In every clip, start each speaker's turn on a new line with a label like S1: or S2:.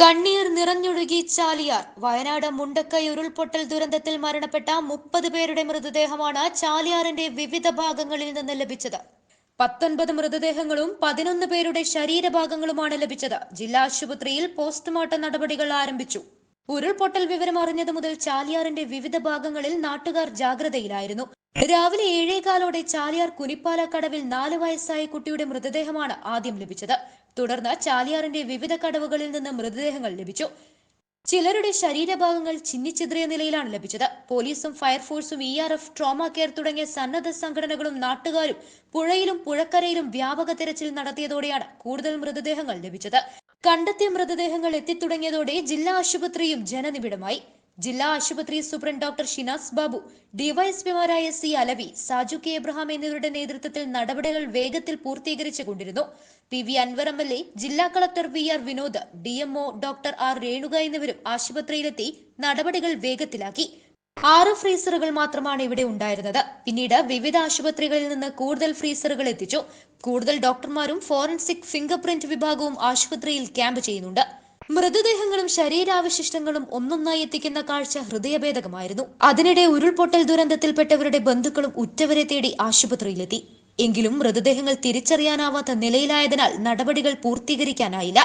S1: കണ്ണീർ നിറഞ്ഞൊഴുകി ചാലിയാർ. വയനാട് മുണ്ടക്കൈ ഉരുൾപൊട്ടൽ ദുരന്തത്തിൽ മരണപ്പെട്ട മുപ്പത് പേരുടെ മൃതദേഹമാണ് ചാലിയാറിന്റെ വിവിധ ഭാഗങ്ങളിൽ നിന്ന് ലഭിച്ചത്. പത്തൊൻപത് മൃതദേഹങ്ങളും പതിനൊന്ന് പേരുടെ ശരീരഭാഗങ്ങളുമാണ് ലഭിച്ചത്. ജില്ലാ ആശുപത്രിയിൽ പോസ്റ്റ്മോർട്ടം നടപടികൾ ആരംഭിച്ചു. ഉരുൾപൊട്ടൽ വിവരം അറിഞ്ഞതു മുതൽ ചാലിയാറിന്റെ വിവിധ ഭാഗങ്ങളിൽ നാട്ടുകാർ ജാഗ്രതയിലായിരുന്നു. രാവിലെ ഏഴേകാലോടെ ചാലിയാർ കുനിപ്പാല കടവിൽ നാല് വയസ്സായ കുട്ടിയുടെ മൃതദേഹമാണ് ആദ്യം ലഭിച്ചത്. തുടർന്ന് ചാലിയാറിന്റെ വിവിധ കടവുകളിൽ നിന്ന് മൃതദേഹങ്ങൾ ലഭിച്ചു. ചിലരുടെ ശരീരഭാഗങ്ങൾ ചിന്നിച്ചിതറിയ നിലയിലാണ് ലഭിച്ചത്. പോലീസും ഫയർഫോഴ്സും E R F trauma care തുടങ്ങിയ സന്നദ്ധ സംഘടനകളും നാട്ടുകാരും പുഴയിലും പുഴക്കരയിലും വ്യാപക തിരച്ചിൽ നടത്തിയതോടെയാണ് കൂടുതൽ മൃതദേഹങ്ങൾ ലഭിച്ചത്. കണ്ടെത്തിയ മൃതദേഹങ്ങൾ എത്തിത്തുടങ്ങിയതോടെ ജില്ലാ ആശുപത്രിയും ജനനിബിഡമായി. ജില്ലാ ആശുപത്രി സൂപ്രണ്ട് ഡോക്ടർ ഷിനാസ് ബാബു ഡിവൈഎസ്പിമാരായ സി അലവി സാജു കെ എബ്രഹാം എന്നിവരുടെ നേതൃത്വത്തിൽ നടപടികൾ വേഗത്തിൽ പൂർത്തീകരിച്ചു കൊണ്ടിരുന്നു. P V Anwar M L A ജില്ലാ collector V R Vinod D M O doctor R Renuka എന്നിവരും ആശുപത്രിയിലെത്തി നടപടികൾ വേഗത്തിലാക്കി. ആറ് ഫ്രീസറുകൾ മാത്രമാണ് ഇവിടെ ഉണ്ടായിരുന്നത്. പിന്നീട് വിവിധ ആശുപത്രികളിൽ നിന്ന് കൂടുതൽ ഫ്രീസറുകൾ എത്തിച്ചു. കൂടുതൽ ഡോക്ടർമാരും ഫോറൻസിക് ഫിംഗർ പ്രിന്റ് വിഭാഗവും ആശുപത്രിയിൽ ക്യാമ്പ് ചെയ്യുന്നുണ്ട്. മൃതദേഹങ്ങളും ശരീരാവശിഷ്ടങ്ങളും ഒന്നൊന്നായി എത്തിക്കുന്ന കാഴ്ച ഹൃദയഭേദകമായിരുന്നു. അതിനിടെ ഉരുൾപൊട്ടൽ ദുരന്തത്തിൽപ്പെട്ടവരുടെ ബന്ധുക്കളും ഉറ്റവരെ തേടി ആശുപത്രിയിലെത്തി. എങ്കിലും മൃതദേഹങ്ങൾ തിരിച്ചറിയാനാവാത്ത നിലയിലായതിനാൽ നടപടികൾ പൂർത്തീകരിക്കാനായില്ല.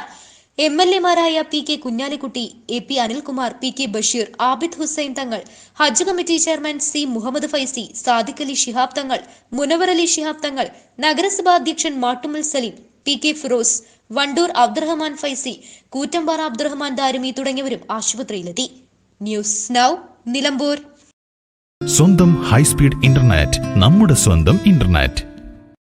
S1: M L എമാരായ P K Kunhalikutty A P Anilkumar P K Basheer Abid Hussain Thangal Hajj committee chairman C Muhammad Faizy Sadiq Ali Shihab Thangal Munavvar Ali Shihab Thangal നഗരസഭാ അധ്യക്ഷൻ മാട്ടുമൽ സലീം പി കെ ഫിറോസ് വണ്ടൂർ അബ്ദുറഹ്മാൻ ഫൈസി കൂറ്റമ്പാറ അബ്ദുറഹ്മാൻ ദാരിമി തുടങ്ങിയവരും ആശുപത്രിയിലെത്തി. News now Nilambur.
S2: സ്വന്തം high speed internet നമ്മുടെ സ്വന്തം internet.